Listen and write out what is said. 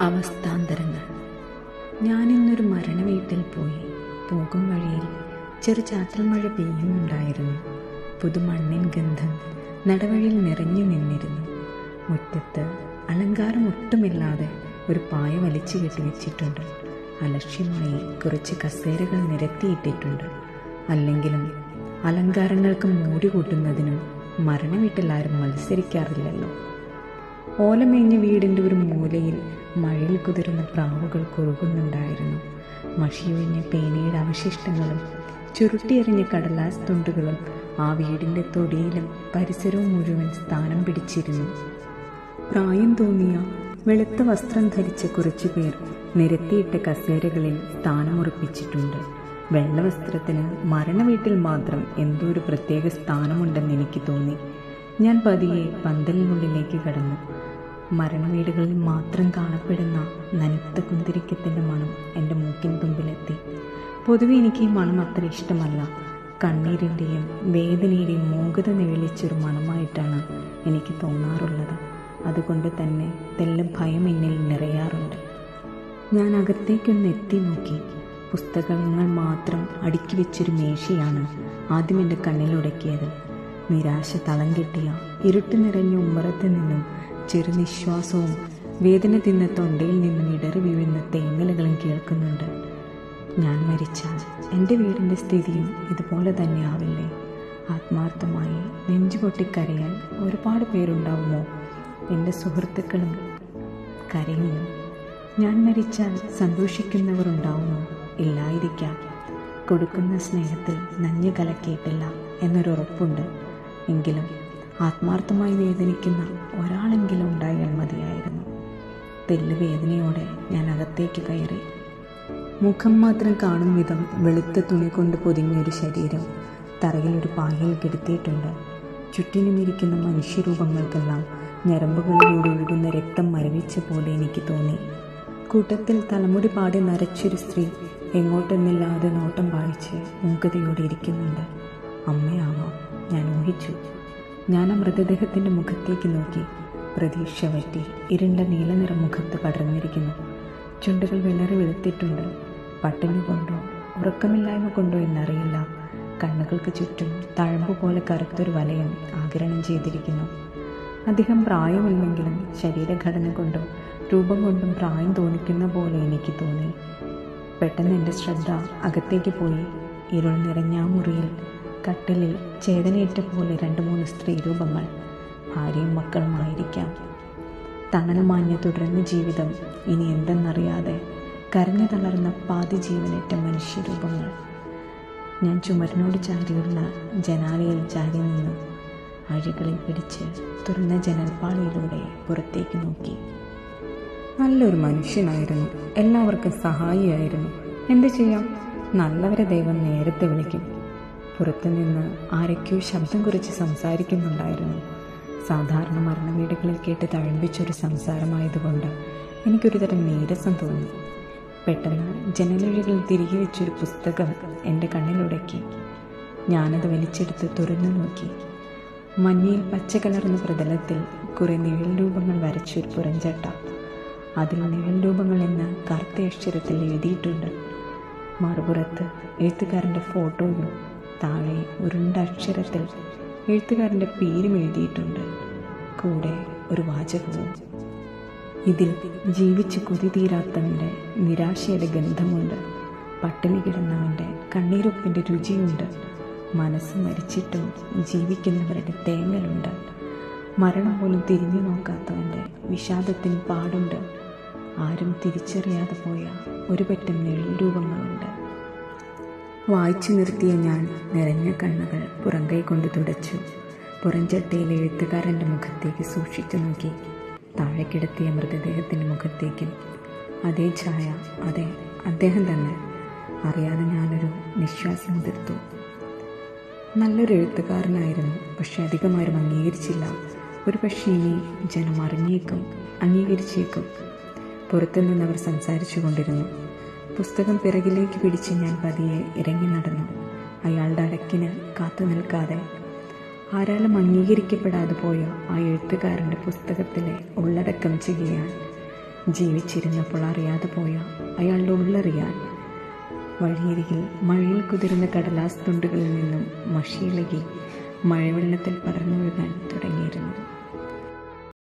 അവസ്ഥാന്തരങ്ങൾ. ഞാനിന്നൊരു മരണ വീട്ടിൽ പോയി. പോകും വഴിയിൽ ചെറു ചാറ്റൽ മഴ പെയ്യുന്നുണ്ടായിരുന്നു. പുതുമണ്ണിൻ ഗന്ധം നടവഴിയിൽ നിറഞ്ഞു നിന്നിരുന്നു. മുറ്റത്ത് അലങ്കാരം ഒട്ടുമില്ലാതെ ഒരു പായ വലിച്ചു കെട്ടിവെച്ചിട്ടുണ്ട് അലക്ഷ്യമായി കുറച്ച് കസേരകൾ നിരത്തിയിട്ടിട്ടുണ്ട്. അല്ലെങ്കിലും അലങ്കാരങ്ങൾക്ക് മൂടി കൂട്ടുന്നതിനും മരണ വീട്ടിലാരും മത്സരിക്കാറില്ലല്ലോ. ഓലമേഞ്ഞ വീടിന്റെ ഒരു മൂലയിൽ മഴയിൽ കുതിരുന്ന പ്രാവുകൾ കുറുകുന്നുണ്ടായിരുന്നു. മഷിയൊഴിഞ്ഞ പേനയുടെ അവശിഷ്ടങ്ങളും ചുരുട്ടിയെറിഞ്ഞ കടലാസ് തുണ്ടുകളും ആ വീടിന്റെ തൊടിയിലും പരിസരവും മുഴുവൻ സ്ഥാനം പിടിച്ചിരുന്നു. പ്രായം തോന്നിയ വെളുത്ത വസ്ത്രം ധരിച്ച കുറച്ചു പേർ നിരത്തിയിട്ട കസേരകളിൽ സ്ഥാനമുറപ്പിച്ചിട്ടുണ്ട് വെള്ളവസ്ത്രത്തിന് മരണവീട്ടിൽ മാത്രം എന്തോ ഒരു പ്രത്യേക സ്ഥാനമുണ്ടെന്ന് എനിക്ക് തോന്നി. ഞാൻ പതിയെ പന്തലിനുള്ളിലേക്ക് കടന്നു. മരണവീടുകളിൽ മാത്രം കാണപ്പെടുന്ന നനുത്ത കുന്തിരിക്കത്തിന്റെ മണം എന്റെ മൂക്കിൻ തുമ്പിലെത്തി. പൊതുവെ എനിക്ക് ഈ മണം അത്ര ഇഷ്ടമല്ല. കണ്ണീരിന്റെയും വേദനയുടെയും മൂകത നിഴലിച്ചൊരു മണമായിട്ടാണ് എനിക്ക് തോന്നാറുള്ളത്. അതുകൊണ്ട് തന്നെ തെല്ല ഭയം എന്നിൽ നിറയാറുണ്ട്. ഞാൻ അകത്തേക്കൊന്ന് എത്തി നോക്കി. പുസ്തകങ്ങൾ മാത്രം അടുക്കി വെച്ചൊരു മേശയാണ് ആദ്യം എന്റെ കണ്ണിലുടക്കിയത് നിരാശ തളം കെട്ടിയ ഇരുട്ട് നിറഞ്ഞ ഉമ്മറത്ത് നിന്നും ചെറുനിശ്വാസവും വേദന തിന്ന തൊണ്ടയിൽ നിന്നും ഇടറി വീഴുന്ന തേങ്ങലുകളും കേൾക്കുന്നുണ്ട്. ഞാൻ മരിച്ചാൽ എന്റെ വീടിന്റെ സ്ഥിതിയും ഇതുപോലെ തന്നെ ആവില്ലേ? ആത്മാർത്ഥമായി നെഞ്ചു പൊട്ടിക്കരയാൻ ഒരുപാട് പേരുണ്ടാവുമോ? എന്റെ സുഹൃത്തുക്കളും കരയുമോ ഞാൻ മരിച്ചാൽ സന്തോഷിക്കുന്നവർ ഉണ്ടാവുമോ? ഇല്ലായിരിക്കാം. കൊടുക്കുന്ന സ്നേഹത്തിൽ നഞ്ഞു കലക്കിയിട്ടില്ല എന്നൊരുറപ്പുണ്ട് എങ്കിലും ആത്മാർത്ഥമായി വേദനിക്കുന്ന തെല്ല് വേദനയോടെ ഞാൻ അകത്തേക്ക് കയറി. മുഖം മാത്രം കാണും വിധം വെളുത്ത തുണി കൊണ്ട് പൊതിഞ്ഞൊരു ശരീരം. തറയിൽ ഒരു പായയിൽ കിടത്തിയിട്ടുണ്ട്. ചുറ്റിനുമിരിക്കുന്ന മനുഷ്യരൂപങ്ങൾക്കെല്ലാം ഞരമ്പുകളിലൂടെ ഒഴുകുന്ന രക്തം മരവിച്ച പോലെ എനിക്ക് തോന്നി. കൂട്ടത്തിൽ തലമുടി പാടി നരച്ചൊരു സ്ത്രീ എങ്ങോട്ടെന്നില്ലാതെ നോട്ടം പായിച്ച് മൂകതയോടെ ഇരിക്കുന്നുണ്ട്. അമ്മയാവാം. ഞാൻ ഊഹിച്ചു. ഞാൻ ആ മൃതദേഹത്തിന്റെ മുഖത്തേക്ക് നോക്കി. പ്രതീക്ഷ വറ്റി ഇരുണ്ട നീലനിറ മുഖത്ത് പടർന്നിരിക്കുന്നു. ചുണ്ടുകൾ വിളറി വെളുത്തിട്ടുണ്ട്. പട്ടിണി കൊണ്ടോ ഉറക്കമില്ലായ്മ കൊണ്ടോ എന്നറിയില്ല. കണ്ണുകൾക്ക് ചുറ്റും തഴമ്പ് പോലെ കറുത്തൊരു വലയം ആകിരണം ചെയ്തിരിക്കുന്നു. അധികം പ്രായമില്ലെങ്കിലും ശരീരഘടന കൊണ്ടും രൂപം കൊണ്ടും പ്രായം തോന്നിക്കുന്ന പോലെ എനിക്ക് തോന്നി. പെട്ടെന്ന് എന്റെ ശ്രദ്ധ അകത്തേക്ക് പോയി. ഇരുൾ നിറഞ്ഞ മുറിയിൽ കട്ടിലിൽ ചേതനയേറ്റ പോലെ രണ്ട് മൂന്ന് സ്ത്രീരൂപങ്ങൾ ഭാര്യയും മക്കളുമായിരിക്കാം. തണൽ മാഞ്ഞ് തുടരുന്ന ജീവിതം ഇനി എന്തെന്നറിയാതെ കരഞ്ഞു തളർന്ന പാതി ജീവനേറ്റ മനുഷ്യരൂപങ്ങൾ. ഞാൻ ചുമരിനോട് ചാരിയുള്ള ജനാലയിൽ ചാരി നിന്നു. അഴികളിൽ പിടിച്ച് തുറന്ന ജനൽപ്പാളിയിലൂടെ പുറത്തേക്ക് നോക്കി. നല്ലൊരു മനുഷ്യനായിരുന്നു. എല്ലാവർക്കും സഹായിയായിരുന്നു. എന്ത് ചെയ്യാം? നല്ലവരെ ദൈവം നേരത്തെ വിളിക്കും. പുറത്തുനിന്ന് ആരൊക്കെയോ ശബ്ദം കുറിച്ച് സംസാരിക്കുന്നുണ്ടായിരുന്നു. സാധാരണ മരണവീടുകളിൽ കേട്ട് തഴമ്പിച്ചൊരു സംസാരമായതുകൊണ്ട് എനിക്കൊരു തരം നീരസം തോന്നി. പെട്ടെന്ന് ജനലഴികൾ തിരികെ വെച്ചൊരു പുസ്തകം എന്റെ കണ്ണിലുടക്കി. ഞാനത് വലിച്ചെടുത്ത് തുറന്നു നോക്കി. മഞ്ഞയിൽ പച്ച കലർന്ന പ്രതലത്തിൽ കുറേ നിഴൽ രൂപങ്ങൾ വരച്ചൊരു പുറഞ്ചട്ട അതിൽ നിഴൽ രൂപങ്ങൾ എന്ന് കറുത്ത അക്ഷരത്തിൽ എഴുതിയിട്ടുണ്ട്. മറുപുറത്ത് എഴുത്തുകാരന്റെ ഫോട്ടോയും താഴെ ഉരുണ്ട അക്ഷരത്തിൽ എഴുത്തുകാരന്റെ പേരും എഴുതിയിട്ടുണ്ട് കൂടെ ഒരു വാചകവും. ഇതിൽ ജീവിച്ച് കൊതി തീരാത്തവന്റെ നിരാശയുടെ ഗന്ധമുണ്ട്. പട്ടിണി കിടന്നവന്റെ കണ്ണീരൊപ്പിന്റെ രുചിയുണ്ട്. മനസ്സ് മരിച്ചിട്ടും ജീവിക്കുന്നവരുടെ തേങ്ങലുണ്ട്. മരണം പോലും തിരിഞ്ഞു നോക്കാത്തവന്റെ വിഷാദത്തിന് പാടുണ്ട്. ആരും തിരിച്ചറിയാതെ പോയ ഒരു പറ്റം നിഴൽ രൂപങ്ങളുണ്ട്. വായിച്ചു നിർത്തിയ ഞാൻ നിറഞ്ഞ കണ്ണുകൾ പുറംകൈ കൊണ്ട് തുടച്ചു. പുറംചട്ടയിൽ എഴുത്തുകാരന്റെ മുഖത്തേക്ക് സൂക്ഷിച്ചു നോക്കി. താഴെ കിടത്തിയ മൃതദേഹത്തിന്റെ മുഖത്തേക്കും. അതേ ഛായ അതെ അദ്ദേഹം തന്നെ. അറിയാതെ ഞാനൊരു നിശ്വാസം മുതിർത്തു നല്ലൊരു എഴുത്തുകാരനായിരുന്നു പക്ഷെ അധികമാരും അംഗീകരിച്ചില്ല. ഒരു പക്ഷേ ഇനി ജനം അറിഞ്ഞേക്കും അംഗീകരിച്ചേക്കും. പുറത്തു നിന്നവർ സംസാരിച്ചു കൊണ്ടിരുന്നു. പുസ്തകം പിറകിലേക്ക് പിടിച്ച് ഞാൻ പതിയെ ഇറങ്ങി നടന്നു. അയാളുടെ അടക്കിന് കാത്തു നിൽക്കാതെ. ആരാലും അംഗീകരിക്കപ്പെടാതെ പോയ ആ എഴുത്തുകാരന്റെ പുസ്തകത്തിലെ ഉള്ളടക്കം ചെയ്യാൻ ജീവിച്ചിരുന്നപ്പോൾ അറിയാതെ പോയ അയാളുടെ ഉള്ളറിയാൻ വഴിയരികിൽ മഴയിൽ കുതിരുന്ന കടലാസ് തുണ്ടുകളിൽ നിന്നും മഷിയിളകി മഴവെള്ളത്തിൽ പടർന്നൊഴുകാൻ തുടങ്ങിയിരുന്നു.